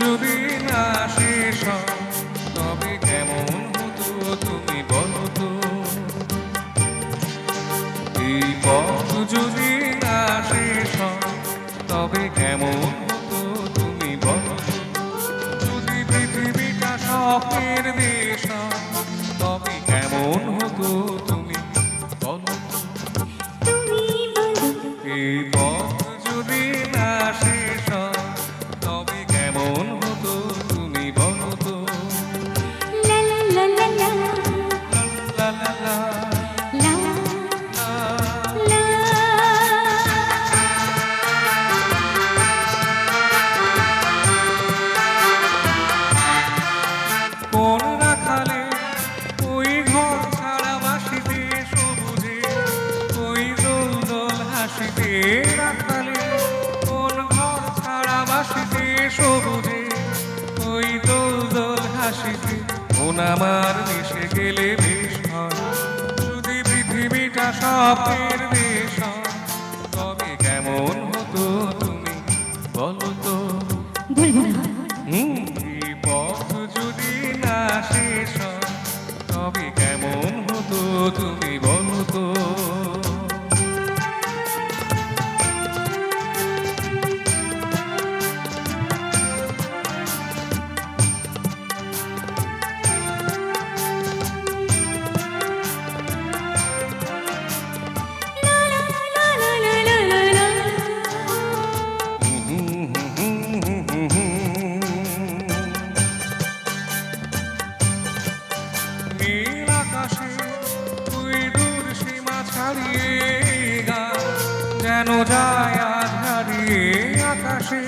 যদি না শেষ তবে কেমন হতো তুমি বলতো এই পথ যদি কেমন তুমি বলো? যদি পৃথিবীটা স্বপ্নের দেশ কোন ঘর ছাড়া বাসিতে, সবুজে ওই দোল দোল হাসিতে। মন আমার মিশে গেলে বেশ যদি পৃথিবীটা স্বপ্নের নীল আকাশে তুই দূর সীমা ছাড়িয়ে গা। যেন যায় আজ হারিয়ে আকাশে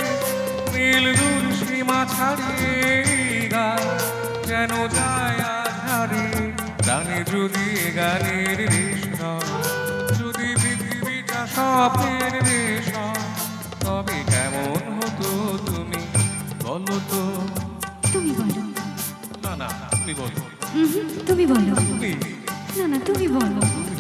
নীল দূর সীমা ছাড়িয়ে গা। যেন যায় আজ হারিয়ে যদি গানের দেশ যদি পৃথিবীটা স্বপ্নের দেশ তবে কেমন হতো তুমি বলো তো? তুমি বলো। না না তুমি বলো। তুমি বলো। না না তুমি বলো।